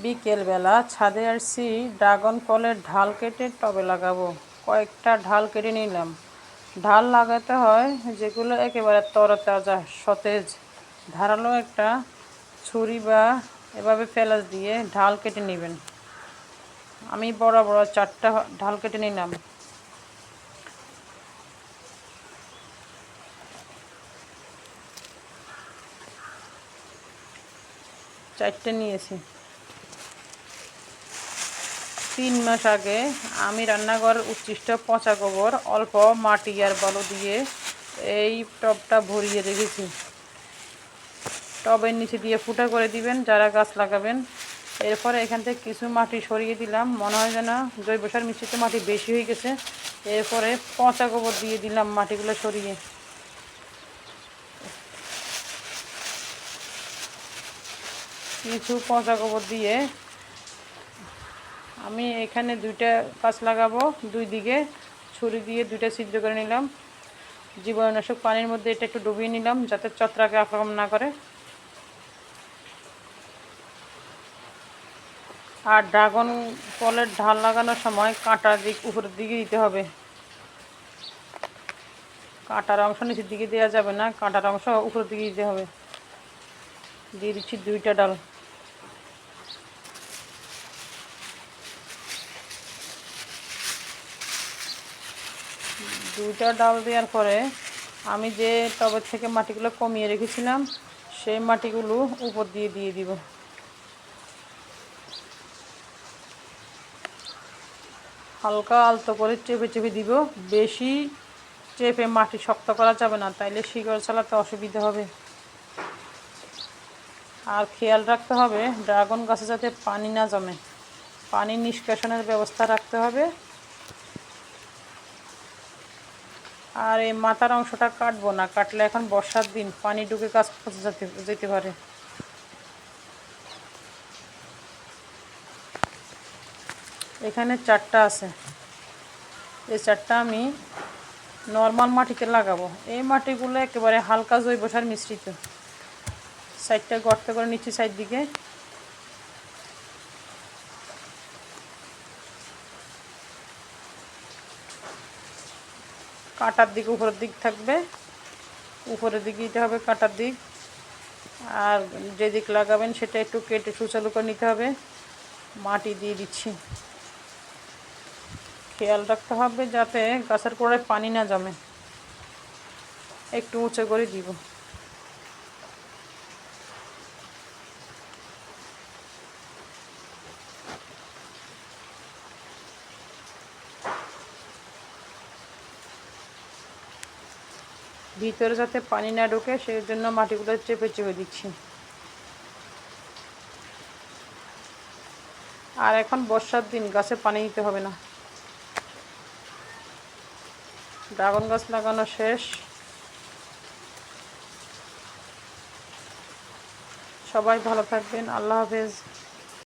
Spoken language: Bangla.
বিকেলবেলা ছাদে আসছি, ড্রাগন ফলের ঢাল কেটে টবে লাগাবো। কয়েকটা ঢাল কেটে নিলাম। ঢাল লাগাতে হয় যেগুলো একেবারে তরতাজা, সতেজ। ধারালো একটা ছুরি বা এভাবে ফেলাস দিয়ে ঢাল কেটে নেবেন। আমি বড় বড় চারটা ঢাল কেটে নিলাম। চারটে নিয়েছি। তিন মাস আগে আমি রান্নাঘর উচ্ছিষ্ট পচা গোবর, অল্প মাটি আর বালু দিয়ে এই টবটা ভরিয়ে রেখেছি। টবের নিচে দিয়ে ফুটা করে দিবেন, যারা গাছ লাগাবেন। এরপরে এখান থেকে কিছু মাটি সরিয়ে দিলাম। মনে হয় যেন জৈব সার মিশ্রিত মাটি বেশি হয়ে গেছে। এরপরে পচা গোবর দিয়ে দিলাম মাটিগুলো সরিয়ে। কিছু পচা গোবর দিয়ে আমি এখানে দুইটা গাছ লাগাবো, দুই দিকে ছুরি দিয়ে দুইটা ছিদ্র করে নিলাম। জীবাণুনাশক পানির মধ্যে এটা একটু ডুবিয়ে নিলাম যাতে চত্রাকে আক্রমণ না করে। আর ড্রাগন ফলের ঢাল লাগানোর সময় কাঁটার দিক উপরের দিকে দিতে হবে। কাঁটার অংশ নিচের দিকে দেওয়া যাবে না, কাঁটার অংশ উপরের দিকে দিতে হবে। দিয়ে দিচ্ছি দুইটা ডাল। দুইটা ডাল দেওয়ার পরে আমি যে টবের থেকে মাটিগুলো কমিয়ে রেখেছিলাম, সেই মাটিগুলো উপর দিয়ে দিয়ে দিব। হালকা আলতো করে চেপে চেপে দিব। বেশি চেপে মাটি শক্ত করা যাবে না, তাইলে শিকড় চালাতে অসুবিধা হবে। আর খেয়াল রাখতে হবে, ড্রাগন গাছে যাতে পানি না জমে। পানি নিষ্কাশনের ব্যবস্থা রাখতে হবে। আর এই মাথার অংশটা কাটবো না, কাটলে এখন বর্ষার দিন, পানি ঢুকে গাছ পচে যেতে পারে। এখানে চারটা আছে। এই চারটা আমি নর্মাল মাটিতে লাগাবো। এই মাটিগুলো একেবারে হালকা জৈব সার মিশ্রিত। সাইডটা গর্ত করে নিচ্ছি সাইড দিকে কাটার দিক, উপরের দিক থাকবে। উপরের দিকে দিতে হবে কাটার দিক। আর যে দিক লাগাবেন সেটা একটু কেটে সুচালু করে নিতে হবে। মাটি দিয়ে দিচ্ছি। খেয়াল রাখতে হবে যাতে গাছের কোড়ায় পানি না জমে। একটু উঁচু করে দিব। ভিতরে যাতে পানি না ঢোকে সেই জন্য মাটিগুলো চেপে চেপে দিচ্ছি। আর এখন বর্ষার দিন, গাছে পানি দিতে হবে না। ড্রাগন গাছ লাগানো শেষ। সবাই ভালো থাকবেন। আল্লাহ হাফেজ।